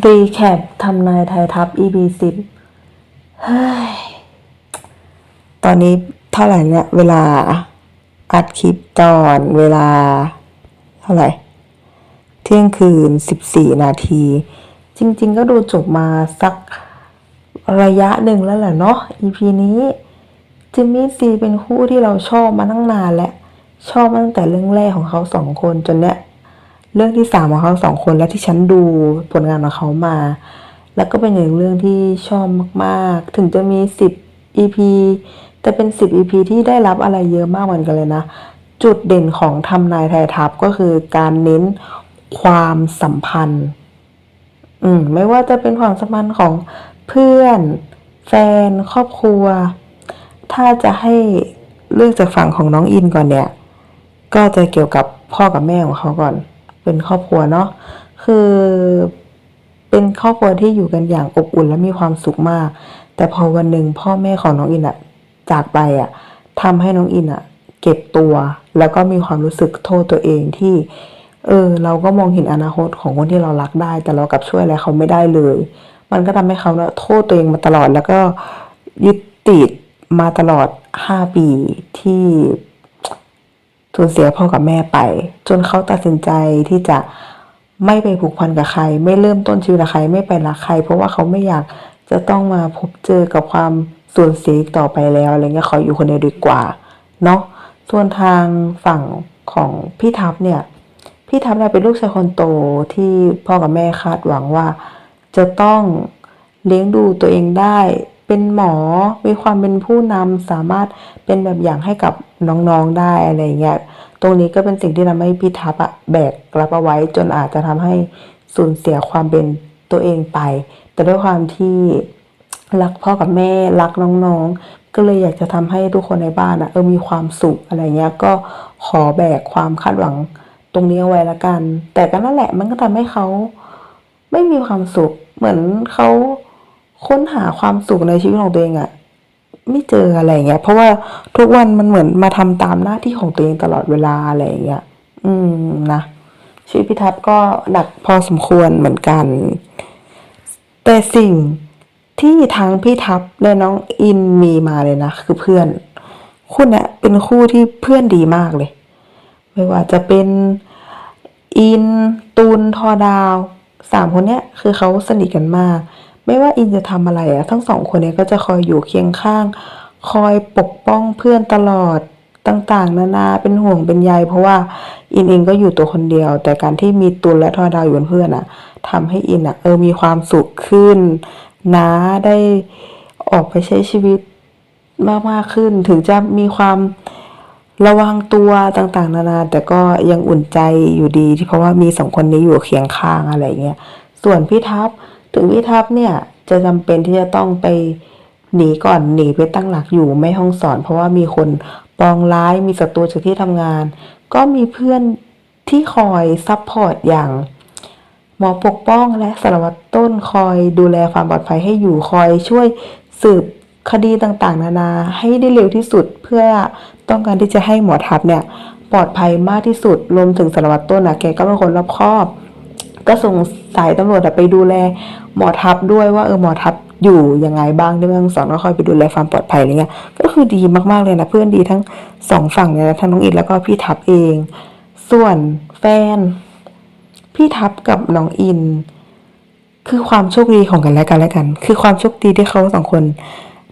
รีแคปทำนายไทยทัพ EP สิบเฮ้ย ตอนนี้เท่าไหร่เนี่ยเวลาอัดคลิปตอนเวลา เท่าไหร่ เที่ยงคืนสิบสี่นาที จริง ๆ ก็ดูจบมาสักระยะหนึ่งแล้วแหละเนาะ EP นี้จิมมี่ซีเป็นคู่ที่เราชอบมาตั้งนานแล้วชอบมาตั้งแต่เรื่องแรกของเขาสองคนจนเนี้ย เรื่องที่สามของเขาสองคนแล้วที่ฉันดูผลงานของเขามา แล้วก็เป็นหนึ่งเรื่องที่ชอบมากๆ ถึงจะมีสิบ EP แต่เป็นสิบ EP ที่ได้รับอะไรเยอะมากเหมือนกันเลยนะ จุดเด่นของทำนายไทยทัพก็คือการเน้นความสัมพันธ์ อืม ไม่ว่าจะเป็นความสัมพันธ์ของเพื่อน แฟน ครอบครัว ถ้าจะให้เลือกจากฝั่งของน้องอินก่อนเนี่ย ก็จะเกี่ยวกับพ่อกับแม่ของเขาก่อน เป็นครอบครัวเนาะคือเป็นครอบครัวที่อยู่กันอย่างอบอุ่นและมีความสุขมาก แต่พอวันหนึ่งพ่อแม่ของน้องอินอะจากไปอะทำให้น้องอินอะเก็บตัว แล้วก็มีความรู้สึกโทษตัวเองที่เออเราก็มองเห็นอนาคตของคนที่เรารักได้ แต่เรากลับช่วยอะไรเขาไม่ได้เลย มันก็ทำให้เขาเนี่ยโทษตัวเองมาตลอด แล้วก็ยึดติดมาตลอดห้าปีที่ สูญเสียพ่อกับแม่ไป จนเขาตัดสินใจที่จะไม่ไปผูกพันกับใคร ไม่เริ่มต้นชีวิตกับใครไม่ไปรักใคร เพราะว่าเขาไม่อยากจะต้องมาพบเจอกับความสูญเสียต่อไปแล้วอะไรเงี้ยเขาอยู่คนเดียวดีกว่าเนาะส่วนทางฝั่งของพี่ทัพเนี่ยพี่ทัพเนี่ยเป็นลูกชายคนโตที่พ่อกับแม่คาดหวังว่า จะต้องเลี้ยงดูตัวเองได้ เป็นหมอมีความเป็นผู้นำสามารถเป็นแบบอย่างให้กับน้องๆได้อะไรเงี้ยตรงนี้ก็เป็นสิ่งที่ทำให้พี่ทัพอะแบกรับเอาไว้ จนอาจจะทำให้สูญเสียความเป็นตัวเองไป แต่ด้วยความที่รักพ่อกับแม่รักน้องๆ ก็เลยอยากจะทำให้ทุกคนในบ้านอะเออมีความสุขอะไรเงี้ยก็ขอแบกความคาดหวังตรงนี้เอาไว้ละกัน แต่ก็นั่นแหละมันก็ทำให้เขาไม่มีความสุขเหมือนเขา ค้นหาความสุขในชีวิตของตัวเองอะไม่เจออะไรเงี้ย เพราะว่าทุกวันมันเหมือนมาทำตามหน้าที่ของตัวเองตลอดเวลาอะไรเงี้ย อืมนะชีวิตพิทัพก็หนักพอสมควรเหมือนกัน แต่สิ่งที่ทั้งพี่ทัพและน้องอินมีมาเลยนะคือเพื่อนคู่เนี้ยเป็นคู่ที่เพื่อนดีมากเลย ไม่ว่าจะเป็นอินตูนทอดาวสามคนเนี้ยคือเขาสนิทกันมาก ไม่ว่าอินจะทำอะไรอะทั้งสองคนเนี้ยก็จะคอยอยู่เคียงข้าง คอยปกป้องเพื่อนตลอดต่างๆ นานาเป็นห่วงเป็นใยเพราะว่าอินเองก็อยู่ตัวคนเดียว แต่การที่มีตูนและทอดาวอยู่เป็นเพื่อนอะทำให้อินอะเออมีความสุขขึ้นนะได้ออกไปใช้ชีวิตมากมากขึ้น ถึงจะมีความระวังตัวต่างๆ นานา แต่ก็ยังอุ่นใจอยู่ดีที่เพราะว่ามีสองคนนี้อยู่เคียงข้างอะไรเงี้ยส่วนพี่ทัพ ถึงพี่ทัพเนี่ยจะจำเป็นที่จะต้องไปหนีก่อนหนีไปตั้งหลักอยู่ไม่ห้องสอน เพราะว่ามีคนปองร้ายมีศัตรูจากที่ทำงาน ก็มีเพื่อนที่คอยซัพพอร์ตอย่างหมอปกป้องและสารวัตรต้นคอยดูแลความปลอดภัยให้อยู่คอยช่วยสืบคดีต่างๆ นานาให้ได้เร็วที่สุดเพื่อต้องการที่จะให้หมอทัพเนี่ยปลอดภัยมากที่สุดรวมถึงสารวัตรต้นนะแกก็เป็นคนรอบคอบ ก็ส่งสายตำรวจไปดูแลหมอทัพด้วยว่าเออหมอทัพอยู่ยังไงบ้างที่เมืองสอนก็คอยไปดูแลความปลอดภัยอะไรเงี้ยก็คือดีมากๆเลยนะเพื่อนดีทั้งสองฝั่งเลยนะทั้งน้องอิดแล้วก็พี่ทัพเอง ส่วนแฟน พี่ทัพกับน้องอิน คือความโชคดีของกันและกันและกัน คือความโชคดีที่เขาสองคน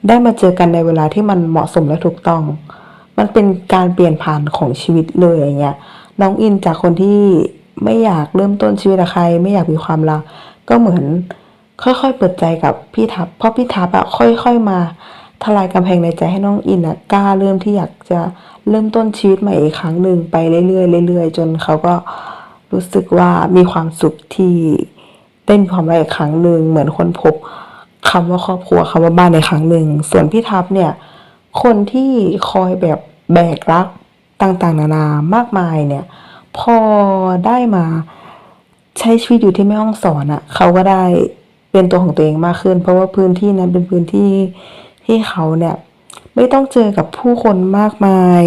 ได้มาเจอกันในเวลาที่มันเหมาะสมและถูกต้อง มันเป็นการเปลี่ยนผ่านของชีวิตเลยอย่างเงี้ย น้องอินจากคนที่ ไม่อยากเริ่มต้นชีวิตกับใคร ไม่อยากมีความรัก ก็เหมือนค่อยๆเปิดใจกับพี่ทัพเพราะพี่ทัพอะค่อย ๆมาทลายกำแพงในใจให้น้องอินอะกล้าเริ่มที่อยากจะเริ่มต้นชีวิตใหม่อีกครั้งหนึ่งไปเรื่อยๆเรื่อยๆ จนเขาก็รู้สึกว่ามีความสุขที่ได้มีความรักอีกครั้งหนึ่งเหมือนคนพบคำว่าครอบครัวคำว่าบ้านในครั้งหนึ่ง ส่วนพี่ทัพเนี่ย คนที่คอยแบบแบกรักต่างๆ นานามากมายเนี่ย พอได้มาใช้ชีวิตอยู่ที่แม่ห้องสอนอะ่ะ เขาก็ได้เป็นตัวของตัวเองมากขึ้น เพราะว่าพื้นที่นั้นเป็นพื้นที่ที่เขาเนี่ย ไม่ต้องเจอกับผู้คนมากมาย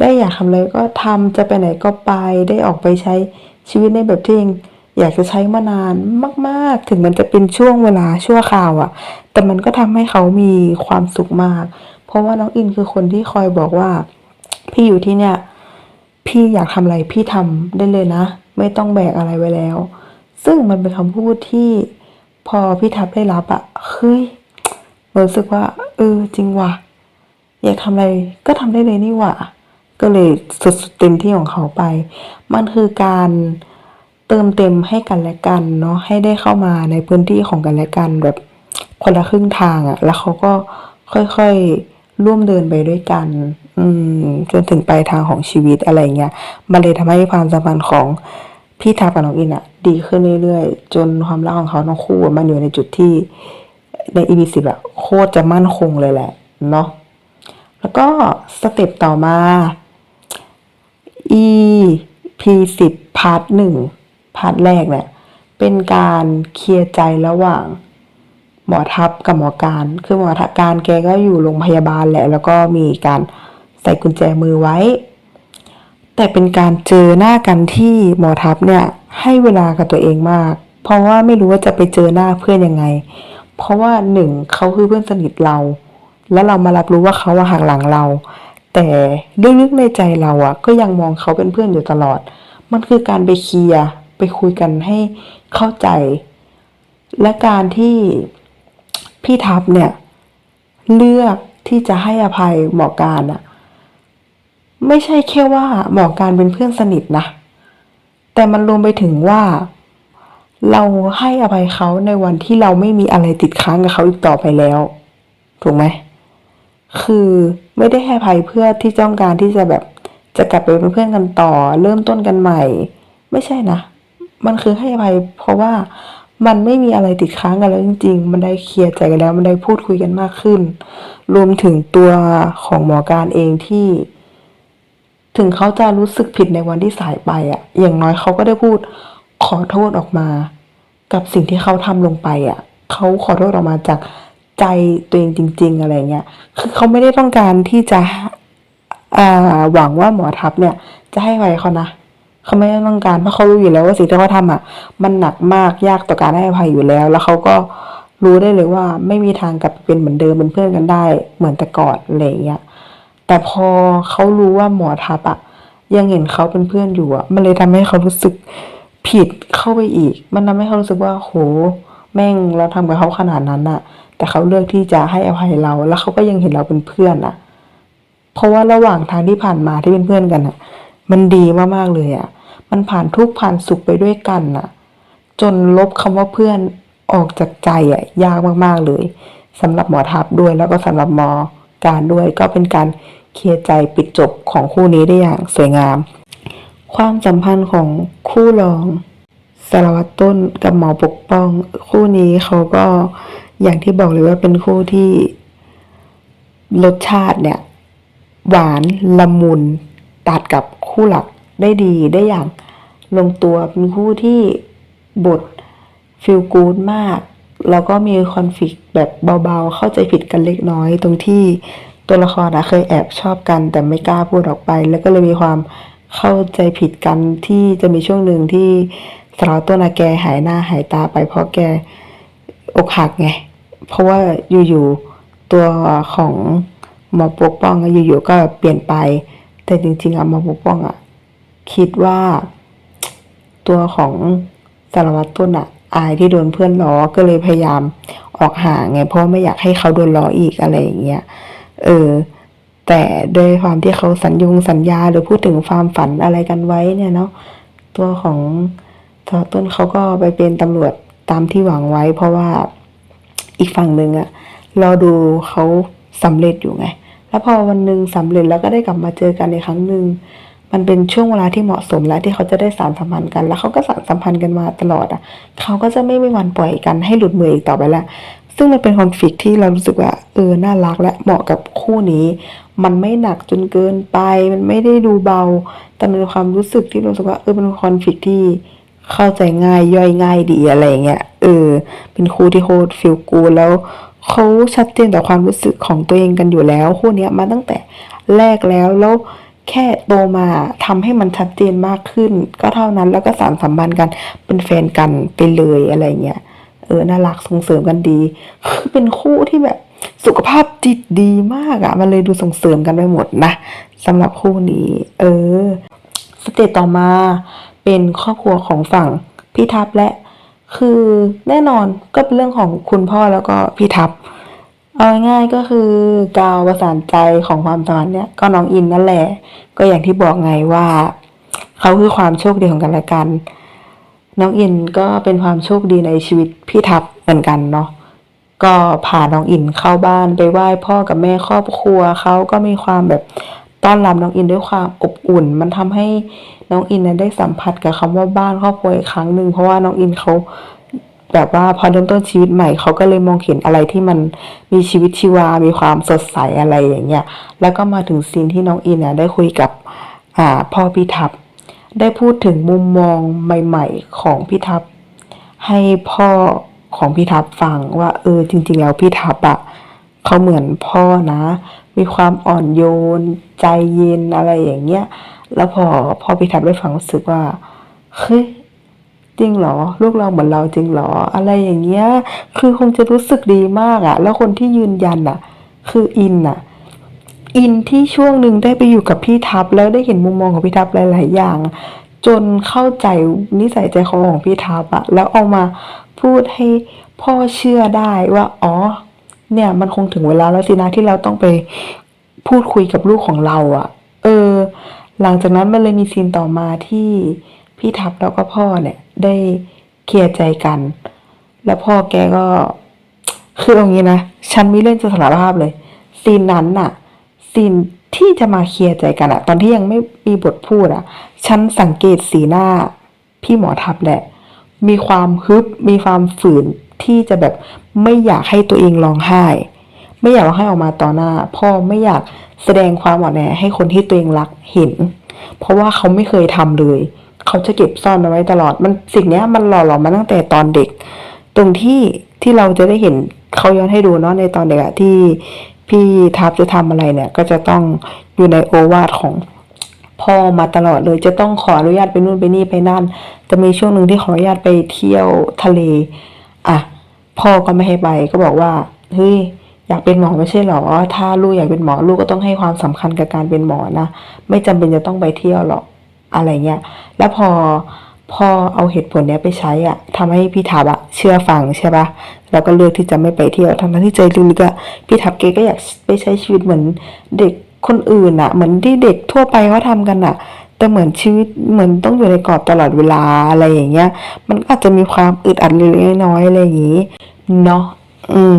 ได้อยากทำอะไรก็ทำจะไปไหนก็ไปได้ออกไปใช้ชีวิตในแบบที่เองอยากจะใช้มานานมาก ๆ ถึงมันจะเป็นช่วงเวลาชั่วคราวอะแต่มันก็ทำให้เขามีความสุขมาก เพราะว่าน้องอินคือคนที่คอยบอกว่า พี่อยู่ที่เนี่ย พี่อยากทำอะไรพี่ทำได้เลยนะ ไม่ต้องแบกอะไรไว้แล้ว ซึ่งมันเป็นคำพูดที่พอพี่ทับได้รับอะเฮ้ยรู้สึกว่า เออ จริงว่ะอยากทำอะไรก็ทำได้เลยนี่หว่าก็เลยสุดเต็มที่ของเขาไป มันคือการเติมเต็มให้กันและกันเนาะให้ได้เข้ามาในพื้นที่ของกันและกันแบบคนละครึ่งทางอะแล้วเขาก็ค่อยๆร่วมเดินไปด้วยกัน อืมจนถึงปลายทางของชีวิตอะไรเงี้ยมันเลยทำให้ความสัมพันธ์ของพี่ทับกับน้องอินอะดีขึ้นเรื่อยๆ จนความรักของเขาทั้งคู่มันอยู่ในจุดที่ใน EP สิบอะโคตรจะมั่นคงเลยแหละเนาะแล้วก็สเต็ปต่อมา EP สิบพาร์ทหนึ่งพาร์ทแรกเนี่ยเป็นการเคลียร์ใจระหว่างหมอทับกับหมอการ คือหมอทับการแกก็อยู่โรงพยาบาลแหละ แล้วก็มีการ ใส่กุญแจมือไว้ แต่เป็นการเจอหน้ากันที่หมอทับเนี่ยให้เวลากับตัวเองมาก เพราะว่าไม่รู้ว่าจะไปเจอหน้าเพื่อนยังไง เพราะว่าหนึ่งเขาคือเพื่อนสนิทเรา แล้วเรามารับรู้ว่าเขาว่าหักหลังเรา แต่ลึกๆในใจเราอะก็ยังมองเขาเป็นเพื่อนอยู่ตลอด มันคือการไปเคลียร์ไปคุยกันให้เข้าใจ และการที่พี่ทับเนี่ยเลือกที่จะให้อภัยหมอการอะ ไม่ใช่แค่ว่าหมอการเป็นเพื่อนสนิทนะ แต่มันรวมไปถึงว่า เราให้อภัยเขาในวันที่เราไม่มีอะไรติดค้างกับเขาอีกต่อไปแล้ว ถูกไหม คือไม่ได้ให้อภัยเพื่อที่ต้องการที่จะแบบจะกลับไปเป็นเพื่อนกันต่อ เริ่มต้นกันใหม่ ไม่ใช่นะ มันคือให้อภัยเพราะว่ามันไม่มีอะไรติดค้างกันแล้วจริง ๆ มันได้เคลียร์ใจกันแล้ว มันได้พูดคุยกันมากขึ้น รวมถึงตัวของหมอการเองที่ ถึงเขาจะรู้สึกผิดในวันที่สายไปอะอย่างน้อยเขาก็ได้พูดขอโทษออกมา กับสิ่งที่เขาทำลงไปอะเขาขอโทษออกมาจากใจตัวเองจริง ๆ อะไรเงี้ย คือเขาไม่ได้ต้องการที่จะอ่าหวังว่าหมอทับเนี่ย จะให้ไวเขานะเขาไม่ได้ต้องการเพราะเขารู้อยู่แล้วว่าสิ่งที่เขาทำอะ มันหนักมากยากต่อการให้อภัยอยู่แล้ว แล้วเขาก็รู้ได้เลยว่าไม่มีทางกลับไปเป็นเหมือนเดิมเป็นเพื่อนกันได้ เหมือนแต่ก่อนอะไรเงี้ย แต่พอเขารู้ว่าหมอทับอะยังเห็นเขาเป็นเพื่อนอยู่อะมันเลยทำให้เขารู้สึกผิดเข้าไปอีก มันทำให้เขารู้สึกว่าโห แม่งเราทำกับเขาขนาดนั้นอะแต่เขาเลือกที่จะให้อภัยเรา แล้วเขาก็ยังเห็นเราเป็นเพื่อนอะเพราะว่าระหว่างทางที่ผ่านมาที่เป็นเพื่อนกันอะมันดีมากๆเลยอะมันผ่านทุกผ่านสุขไปด้วยกันอะจนลบคำว่าเพื่อนออกจากใจอะยากมากๆเลยสำหรับหมอทับด้วยแล้วก็สำหรับหมอ การด้วย ก็เป็นการเคลียร์ใจปิดจบของคู่นี้ได้อย่างสวยงาม ความสัมพันธ์ของคู่รองสารวัตรต้นกับหมอปกป้อง คู่นี้เขาก็อย่างที่บอกเลยว่าเป็นคู่ที่รสชาติเนี่ย หวานละมุนตัดกับคู่หลักได้ดีได้อย่างลงตัวเป็นคู่ที่บทฟิลกูดมาก แล้วก็มีคอนฟ lict แบบเบาๆ เข้าใจผิดกันเล็กน้อยตรงที่ตัวละครนะเคยแอบชอบกัน แต่ไม่กล้าพูดออกไป แล้วก็เลยมีความเข้าใจผิดกันที่จะมีช่วงหนึ่งที่สารวัตรต้นอะแกหายหน้าหายตาไปเพราะแกอกหักไง เพราะว่าอยู่ๆตัวของหมอปกป้องอะอยู่ๆก็เปลี่ยนไป แต่จริงๆอะหมอปกป้องอะคิดว่า ตัวของสารวัตรต้นอะ อายที่โดนเพื่อนล้อก็เลยพยายามออกห่างไง เพราะไม่อยากให้เขาโดนล้ออีกอะไรอย่างเงี้ยเออ แต่ด้วยความที่เขาสัญญงสัญญาหรือพูดถึงความฝันอะไรกันไว้เนี่ยเนาะตัวของตรต้นเขาก็ไปเป็นตำรวจตามที่หวังไว้ เพราะว่าอีกฝั่งหนึ่งอะรอดูเขาสำเร็จอยู่ไง แล้วพอวันหนึ่งสำเร็จแล้วก็ได้กลับมาเจอกันในครั้งหนึ่ง มันเป็นช่วงเวลาที่เหมาะสมแล้วที่เขาจะได้สารสัมพันธ์กัน แล้วเขาก็สารสัมพันธ์กันมาตลอดอะ เขาก็จะไม่มีวันปล่อยกันให้หลุดมืออีกต่อไปแล้วซึ่งมันเป็นคอนฟ lict ที่เรารู้สึกว่าเออน่ารักและเหมาะกับคู่นี้ มันไม่หนักจนเกินไป มันไม่ได้ดูเบา แต่มันเป็นความรู้สึกที่รู้สึกว่าเออเป็นคอนฟ lict ที่เข้าใจง่ายย่อยง่ายดีอะไรเงี้ยเออ เป็นคู่ที่โคตรฟิลกูแล้วเขาชัดเจนต่อความรู้สึกของตัวเองกันอยู่แล้ว คู่นี้มาตั้งแต่แรกแล้วแล้ว แค่โตมาทำให้มันชัดเจนมากขึ้น ก็เท่านั้นแล้วก็สานสัมพันธ์กันเป็นแฟนกันไปเลยอะไรเงี้ยเออน่ารักส่งเสริมกันดี คือเป็นคู่ที่แบบสุขภาพจิตดีมากอะมันเลยดูส่งเสริมกันไปหมดนะสำหรับคู่นี้ เออ สเตจต่อมาเป็นครอบครัวของฝั่งพี่ทัพและ คือแน่นอนก็เป็นเรื่องของคุณพ่อแล้วก็พี่ทัพ เอาง่ายๆก็คือกาวประสานใจของความสัมพันธ์เนี่ยก็น้องอินนั่นแหละ ก็อย่างที่บอกไงว่า เขาคือความโชคดีของกันและกัน น้องอินก็เป็นความโชคดีในชีวิตพี่ทัพเหมือนกันเนาะก็พาน้องอินเข้าบ้านไปไหว้พ่อกับแม่ครอบครัวเขาก็มีความแบบต้อนรับน้องอินด้วยความอบอุ่น มันทำให้น้องอินเนได้สัมผัสกับคำว่าบ้านครอบครัวอีกครั้งหนึ่งเพราะว่าน้องอินเขา แบบว่าพอเริ่มต้นชีวิตใหม่เขาก็เลยมองเห็นอะไรที่มันมีชีวิตชีวา มีความสดใสอะไรอย่างเงี้ย แล้วก็มาถึงซีนที่น้องอินเนี่ยได้คุยกับอ่าพ่อพี่ทัพได้พูดถึงมุมมองใหม่ ๆ ของพี่ทัพให้พ่อของพี่ทัพฟังว่าเออจริง ๆ แล้วพี่ทัพอะเขาเหมือนพ่อนะ มีความอ่อนโยน ใจเย็นอะไรอย่างเงี้ย แล้วพอพ่อพี่ทัพได้ฟังรู้สึกว่าเฮ้ย จริงเหรอ ลูกเราเหมือนเราจริงเหรอ อะไรอย่างเงี้ย คือคงจะรู้สึกดีมากอะแล้วคนที่ยืนยันอะคืออินอะอินที่ช่วงหนึ่งได้ไปอยู่กับพี่ทัพแล้วได้เห็นมุมมองของพี่ทัพหลาย ๆ อย่าง จนเข้าใจนิสัยใจคอของพี่ทัพอะแล้วเอามาพูดให้พ่อเชื่อได้ว่า อ๋อ เนี่ยมันคงถึงเวลาแล้วสินะที่เราต้องไปพูดคุยกับลูกของเราอะเออ หลังจากนั้นมันเลยมีซีนต่อมาที่ พี่ทัพแล้วก็พ่อเนี่ย ได้เคลียร์ใจกัน แล้วพ่อแกก็คือเอางี้นะฉันมีเรื่องจะสารภาพเลยซีนนั้นน่ะซีนที่จะมาเคลียร์ใจกันอะตอนที่ยังไม่มีบทพูดอะฉันสังเกตสีหน้า พี่หมอทับแหละ มีความฮึบมีความฝืนที่จะแบบไม่อยากให้ตัวเองร้องไห้ ไม่อยากร้องไห้ออกมาต่อหน้า พ่อไม่อยากแสดงความอ่อนแอให้คนที่ตัวเองรักเห็น เพราะว่าเขาไม่เคยทำเลย เขาจะเก็บซ่อนเอาไว้ตลอด มันสิ่งเนี้ยมันหล่อหลอมมาตั้งแต่ตอนเด็ก ตรงที่ที่เราจะได้เห็นเขาย้อนให้ดูเนาะในตอนเด็กอะที่พี่ทัพจะทำอะไรเนี่ย ก็จะต้องอยู่ในโอวาทของพ่อมาตลอดเลยจะต้องขออนุญาตไปนู่นไปนี่ไปนั่นจะมีช่วงหนึ่งที่ขออนุญาตไปเที่ยวทะเล อะ พ่อก็ไม่ให้ไปก็บอกว่าเฮ้ยอยากเป็นหมอไม่ใช่หรอถ้าลูกอยากเป็นหมอลูกก็ต้องให้ความสำคัญกับการเป็นหมอนะไม่จำเป็นจะต้องไปเที่ยวหรอก อะไรเงี้ย แล้วพอพอเอาเหตุผลเนี้ยไปใช้อะทำให้พี่ทับอะเชื่อฟังใช่ปะแล้วก็เลือกที่จะไม่ไปเที่ยวทั้งที่ใจลึกๆอะพี่ทับเกก็อยากไปใช้ชีวิตเหมือนเด็กคนอื่นอะเหมือนที่เด็กทั่วไปเขาทำกันอะแต่เหมือนชีวิตเหมือนต้องอยู่ในกรอบตลอดเวลาอะไรอย่างเงี้ย มันก็อาจจะมีความอึดอัดเล็กน้อยอะไรอย่างงี้เนาะอืม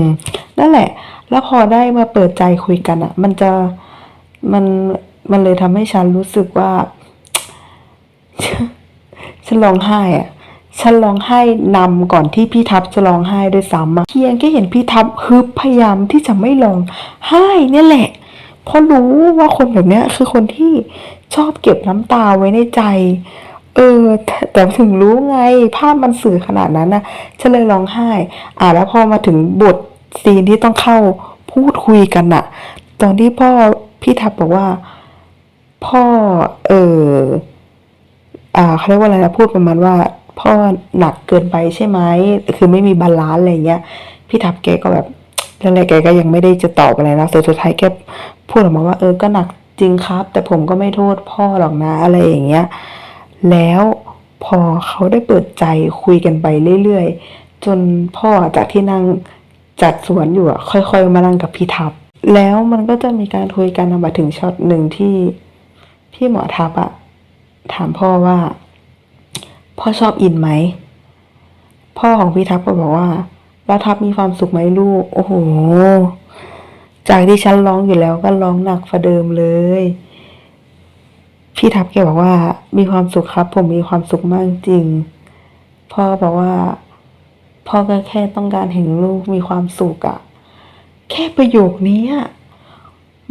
นั่นแหละ แล้วพอได้มาเปิดใจคุยกันอะมันจะมันมันเลยทำให้ฉันรู้สึกว่า ฉันร้องไห้อะฉันร้องไห้นำก่อนที่พี่ทัพจะร้องไห้ด้วยซ้ำอะเพียงแค่เห็นพี่ทัพฮึบพยายามที่จะไม่ร้องไห้เนี่ยแหละ เพราะรู้ว่าคนแบบเนี้ยคือคนที่ชอบเก็บน้ำตาไว้ในใจ เออแต่แต่ถึงรู้ไงภาพมันสื่อขนาดนั้นนะฉันเลยร้องไห้ อ่าแล้วพอมาถึงบทซีนที่ต้องเข้าพูดคุยกันอะตอนที่พ่อพี่ทับบอกว่า พ่อ เออ อ่าเขาเรียกว่าอะไรนะพูดประมาณว่าพ่อหนักเกินไปใช่ไหมคือไม่มีบาลานซ์อะไรเงี้ย พี่ทับแกก็แบบเรื่องอะไรแกก็ยังไม่ได้จะตอบอะไรนะแต่สุดท้ายแกพูดออกมาว่า เออก็หนักจริงครับ แต่ผมก็ไม่โทษพ่อหรอกนะอะไรอย่างเงี้ย แล้วพอเขาได้เปิดใจคุยกันไปเรื่อยๆ จนพ่อจากที่นั่งจัดสวนอยู่อะค่อยๆ มานั่งกับพี่ทับ แล้วมันก็จะมีการคุยกันมาถึงช็อตหนึ่งที่พี่หมอทับอะ ถามพ่อว่า พ่อชอบอินไหม พ่อของพี่ทับก็บอกว่าแล้วทับมีความสุขไหมลูก โอ้โห จากที่ฉันร้องอยู่แล้วก็ร้องหนักฝ่าเดิมเลย พี่ทับแกบอกว่า มีความสุขครับ ผมมีความสุขมากจริง พ่อบอกว่า พ่อก็แค่ต้องการเห็นลูกมีความสุขอะแค่ประโยคนี้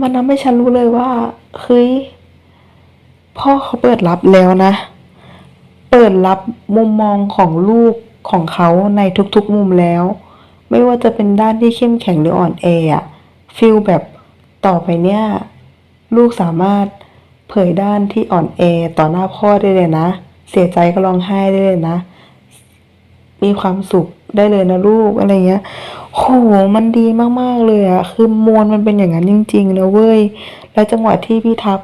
มันทำให้ฉันรู้เลยว่าเฮ้ย พ่อเขาเปิดรับแล้วนะ เปิดรับมุมมองของลูกของเขาในทุกๆมุมแล้ว ไม่ว่าจะเป็นด้านที่เข้มแข็งหรืออ่อนแออะฟีลแบบต่อไปเนี่ย ลูกสามารถเผยด้านที่อ่อนแอต่อหน้าพ่อได้เลยนะ เสียใจก็ร้องไห้ได้เลยนะ มีความสุขได้เลยนะลูกอะไรเงี้ยโหมันดีมากๆเลยอะคือมวลมันเป็นอย่างนั้นจริงๆนะเว้ย แล้วจังหวะที่พี่ทับ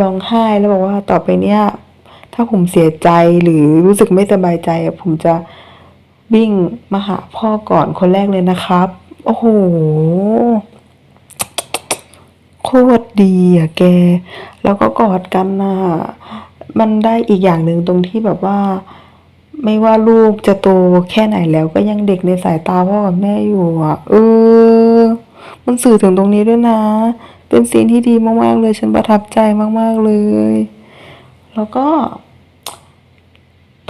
ร้องไห้แล้วบอกว่าต่อไปเนี้ยถ้าผมเสียใจหรือรู้สึกไม่สบายใจผมจะวิ่งมาหาพ่อก่อนคนแรกเลยนะครับ โอ้โหโคตรดีอะแก แล้วก็กอดกันน่ะมันได้อีกอย่างหนึ่งตรงที่แบบว่า ไม่ว่าลูกจะโตแค่ไหนแล้วก็ยังเด็กในสายตาพ่อกับแม่อยู่อะ เออ มันสื่อถึงตรงนี้ด้วยนะ เป็นซีนที่ดีมากๆ เลย ฉันประทับใจมากๆเลย แล้วก็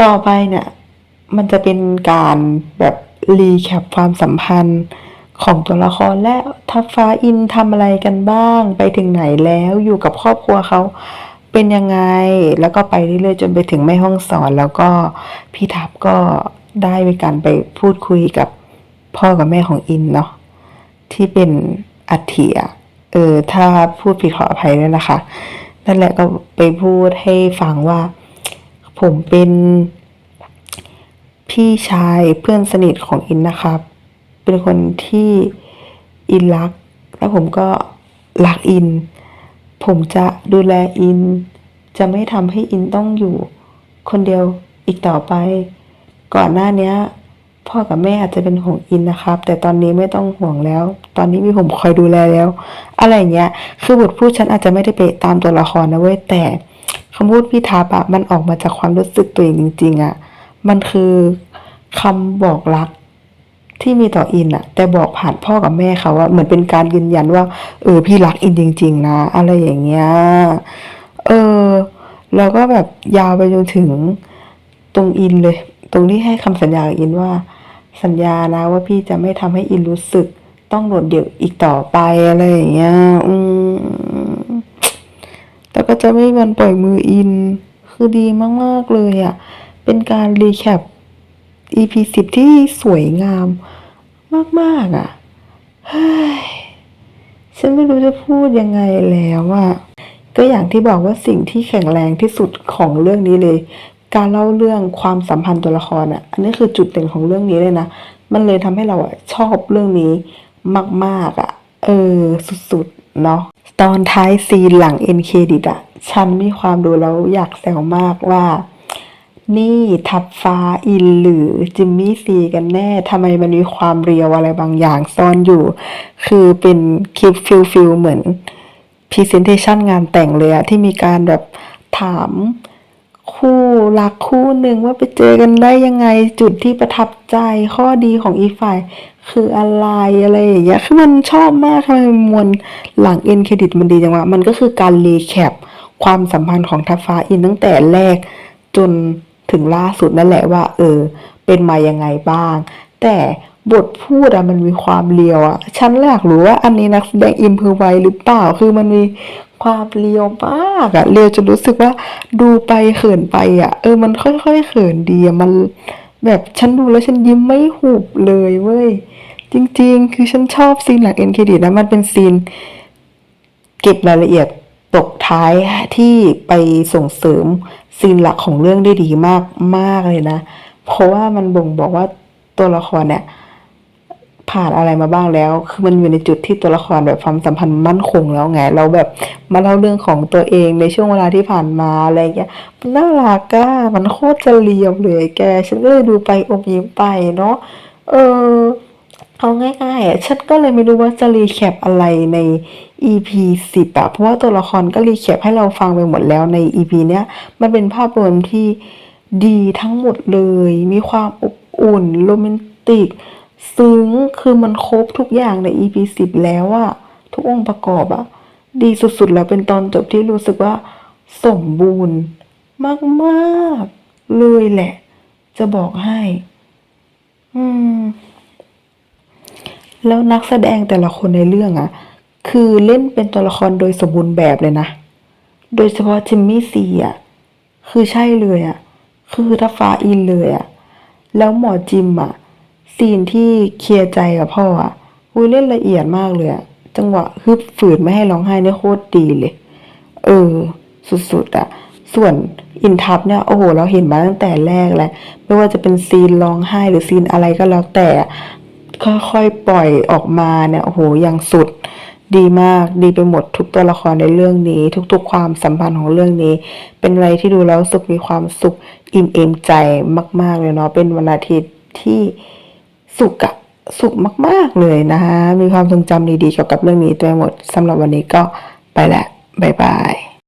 ต่อไปเนี่ย มันจะเป็นการแบบรีแคปความสัมพันธ์ของตัวละครและทัพฟ้าอินทำอะไรกันบ้าง ไปถึงไหนแล้วอยู่กับครอบครัวเขาเป็นยังไง แล้วก็ไปเรื่อยๆจนไปถึงแม่ห้องสอน แล้วก็พี่ทัพก็ได้มีการไปพูดคุยกับพ่อกับแม่ของอินเนาะที่เป็นอัฐิอะ เออถ้าพูดผิดขออภัยด้วยนะคะ นั่นแหละก็ไปพูดให้ฟังว่า ผมเป็น พี่ชายเพื่อนสนิทของอินนะครับ เป็นคนที่อินรัก แล้วผมก็รักอิน ผมจะดูแลอิน จะไม่ทำให้อินต้องอยู่ คนเดียวอีกต่อไป ก่อนหน้านี้ พ่อกับแม่อาจจะเป็นห่วงอินนะครับ แต่ตอนนี้ไม่ต้องห่วงแล้ว ตอนนี้มีผมคอยดูแลแล้ว อะไรอย่างเงี้ย คือบทพูดฉันอาจจะไม่ได้ไปตามตัวละครนะเว้ยแต่คำพูดพี่ทับอะมันออกมาจากความรู้สึกตัวเองจริง ๆอะมันคือคำบอกรักที่มีต่ออินอะแต่บอกผ่านพ่อกับแม่เขาว่าเหมือนเป็นการยืนยันว่า เออพี่รักอินจริง ๆ นะ อะไรอย่างเงี้ยเออแล้วก็แบบยาวไปจนถึงตรงอินเลย ตรงที่ให้คำสัญญากับอินว่า สัญญานะว่าพี่จะไม่ทำให้อินรู้สึก ต้องโดดเดี่ยวอีกต่อไปอะไรอย่างเงี้ย อืมแต่ก็จะไม่มีวันปล่อยมืออิน คือดีมาก ๆ เลยอะ่ะ เป็นการรีแคป EP สิบที่สวยงาม มาก ๆอะเฮ้ยฉันไม่รู้จะพูดยังไงแล้วอะก็อย่างที่บอกว่าสิ่งที่แข็งแรงที่สุดของเรื่องนี้เลย การเล่าเรื่องความสัมพันธ์ตัวละครอะ อันนี้คือจุดเด่นของเรื่องนี้เลยนะ มันเลยทำให้เราอะชอบเรื่องนี้มากๆอะ เออ สุดๆ เนาะ ตอนท้ายซีนหลังเอ็นเครดิตอะ ฉันมีความดูแล้วอยากแซวมากว่า นี่ทับฟ้าอินหรือจิมมี่ซีกันแน่ทำไมมันมีความเรียวอะไรบางอย่างซ่อนอยู่ คือเป็นคลิปฟิลฟิลเหมือนพรีเซนเทชันงานแต่งเลยอะที่มีการแบบถาม คู่รักคู่หนึ่งว่าไปเจอกันได้ยังไงจุดที่ประทับใจข้อดีของอีกฝ่าย คืออะไรอะไรอย่างเงี้ยคือมันชอบมากทำไมมวลหลังเอ็นเครดิตมันดีจังวะมันก็คือการรีแคปความสัมพันธ์ของทัพฟ้าอินตั้งแต่แรกจนถึงล่าสุดนั่นแหละว่า เออ เป็นมายังไงบ้าง แต่บทพูดอะมันมีความเลียวอะฉันอยากรู้ว่าอันนี้นักแสดงอิมพอไวหรือเปล่า คือมันมี ความเลียวมากอะเลียวจนรู้สึกว่าดูไปเขินไปอะเออมันค่อยๆเขินดีอะมันแบบฉันดูแล้วฉันยิ้มไม่หุบเลยเว้ยจริงๆ คือฉันชอบซีนหลังเอ็นเครดิตนะมันเป็นซีนเก็บรายละเอียดตกท้ายที่ไปส่งเสริมซีนหลักของเรื่องได้ดีมากมากเลยนะ เพราะว่ามันบ่งบอกว่าตัวละครเนี่ย ผ่านอะไรมาบ้างแล้ว คือมันอยู่ในจุดที่ตัวละครแบบความสัมพันธ์มั่นคงแล้วไง เราแบบมาเล่าเรื่องของตัวเองในช่วงเวลาที่ผ่านมาอะไรเงี้ยมันน่ารักอะมันโคตรจะเลียมเลยแก ฉันก็เลยดูไปอมยิ้มไปเนาะ เออ เอาง่ายๆอะ ฉันก็เลยไม่รู้ว่าจะรีแคปอะไรใน EP สิบอะเพราะว่าตัวละครก็รีแคปให้เราฟังไปหมดแล้วใน EP เนี้ย มันเป็นภาพรวมที่ดีทั้งหมดเลย มีความอบอุ่นโรแมนติก ซึ้งคือมันครบทุกอย่างใน EP สิบแล้วอะทุกองค์ประกอบอะดีสุดๆ แล้วเป็นตอนจบที่รู้สึกว่า สมบูรณ์ มากๆ เลยแหละ จะบอกให้ อืม แล้วนักแสดงแต่ละคนในเรื่องอะคือเล่นเป็นตัวละครโดยสมบูรณ์แบบเลยนะ โดยเฉพาะจิมมี่ซีอะคือใช่เลยอะคือทัฟฟ้าอินเลยอะแล้วหมอจิมอะ ซีนที่เคลียร์ใจกับพ่ออะอุ้ยเล่นละเอียดมากเลยอะจังหวะฮึบฝืนไม่ให้ร้องไห้เนี่ยโคตรดีเลย เออ สุดๆอะส่วนอินทับเนี่ยโอ้โห เราเห็นมาตั้งแต่แรกแหละไม่ว่าจะเป็นซีนร้องไห้หรือซีนอะไรก็แล้วแต่ค่อยๆปล่อยออกมาเนี่ยโอ้โหอย่างสุด ดีมากดีไปหมดทุกตัวละครในเรื่องนี้ ทุกๆความสัมพันธ์ของเรื่องนี้ เป็นอะไรที่ดูแล้วสึกมีความสุขอิ่มเอมใจมาก ๆเลยเนาะเป็นวันอาทิตย์ที่ สุขอะสุขมาก ๆ เลยนะคะ มีความทรงจำดีๆเกี่ยวกับเรื่องนี้ตัวหมดสำหรับวันนี้ก็ไปละบ๊ายบาย